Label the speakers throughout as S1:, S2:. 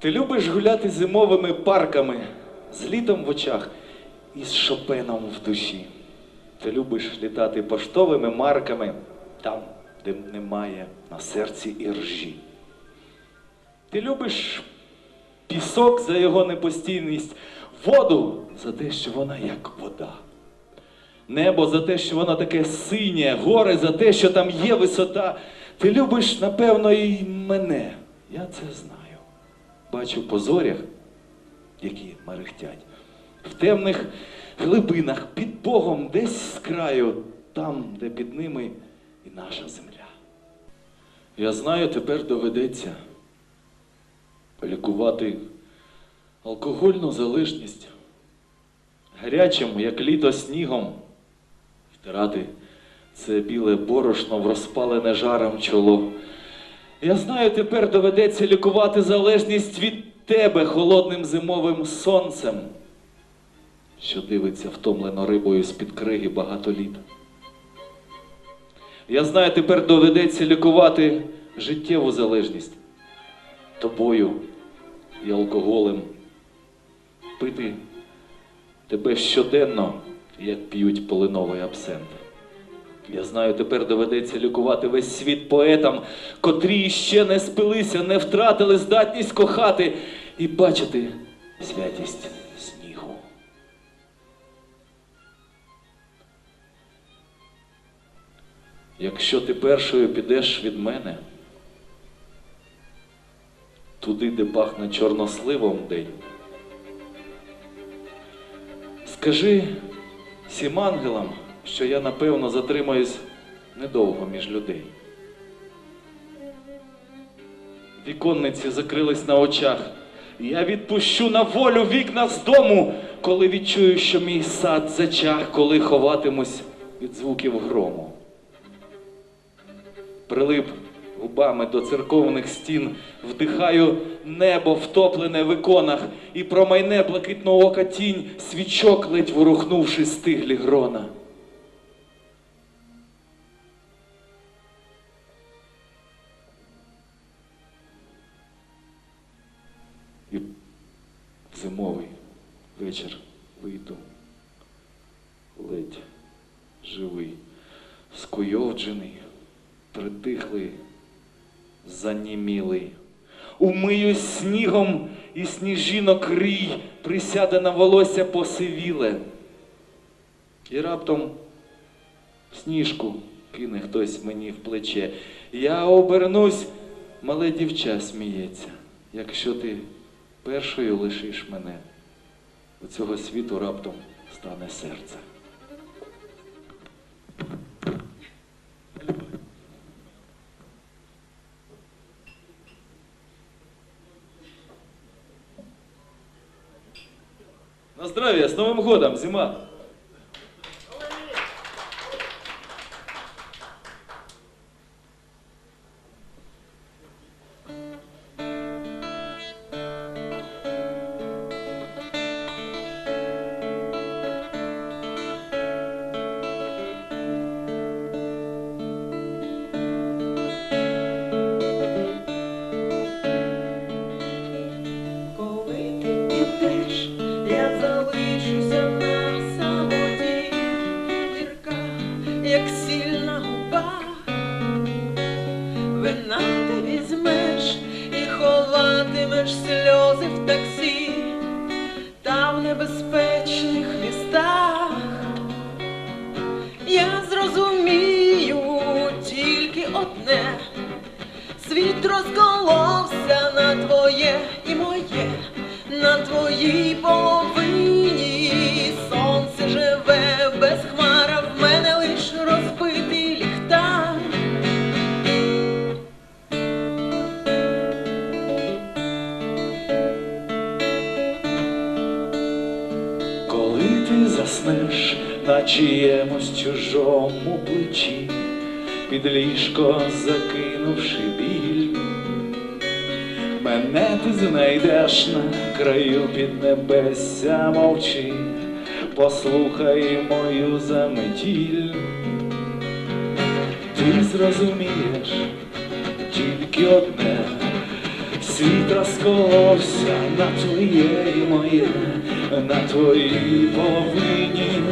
S1: Ти любиш гуляти зимовими парками з літом в очах і з шопеном в душі. Ти любиш літати поштовими марками там, де немає на серці і ржі. Ти любиш пісок за його непостійність, воду за те, що вона як вода. Небо за те, що воно таке синє, гори за те, що там є висота. Ти любиш, напевно, і мене. Я це знаю. Бачу по зорях, які мерехтять, в темних глибинах, під Богом, десь з краю, там, де під ними і наша земля. Я знаю, тепер доведеться лікувати алкогольну залежність гарячим, як літо снігом, втирати це біле борошно в розпалене жаром чоло. Я знаю, тепер доведеться лікувати залежність від тебе холодним зимовим сонцем, що дивиться втомлено рибою з-під криги багато літ. Я знаю, тепер доведеться лікувати життєву залежність тобою і алкоголем, пити тебе щоденно, як п'ють полиновий абсент. Я знаю, тепер доведеться лікувати весь світ поетам, котрі ще не спилися, не втратили здатність кохати і бачити святість снігу. Якщо ти першою підеш від мене, туди, де пахне чорносливом день, скажи всім ангелам, що я напевно затримаюсь недовго між людей. Віконниці закрились на очах. Я відпущу на волю вікна з дому, коли відчую, що мій сад зачах, коли ховатимусь від звуків грому. Прилип губами до церковних стін, вдихаю небо втоплене в іконах, і промайне блакитного ока тінь, свічок ледь ворухнувши стиглі грона. Зимовий вечір вийду ледь живий, скуйовджений, притихлий, занімілий. Умиюсь снігом і сніжинок рій, присяде на волосся посивіле. І раптом сніжку кине хтось мені в плече. Я обернусь, мале дівча сміється. Якщо ти першою лишиш мене, у цього світу раптом стане серце. На здравие, с Новым годом, зима!
S2: Небезпечних містах. Я зрозумію тільки одне. Світ розколовся на твоє і моє, на твоїй половині
S1: заснеш на чиємусь чужому плечі, під ліжко закинувши біль, мене ти знайдеш на краю під небесся мовчи, послухай мою заметіль, ти зрозумієш тільки одне. Світ розколовся на твоє і моє, на твоїй половині.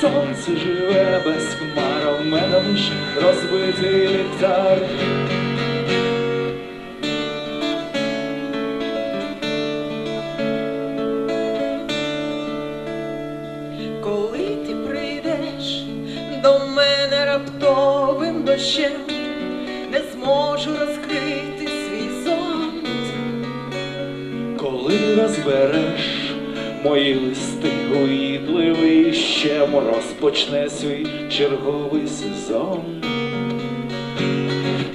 S1: Сонце живе без хмар, в мене лиш розбитий ліхтар.
S2: Коли ти прийдеш до мене раптовим дощем, не зможу розкрити свій зонт.
S1: Коли розбереш мої листи уїдливий, ще розпочне свій черговий сезон.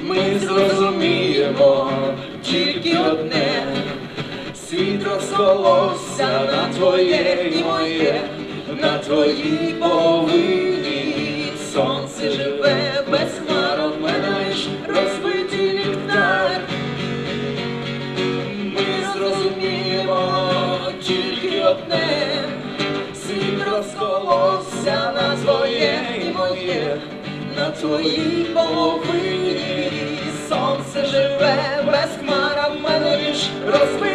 S1: Ми зрозуміємо тільки одне, світ розколовся на твоє і моє, на твоїй половині. на твоїй половині сонце живе без хмара в мене віж розбив.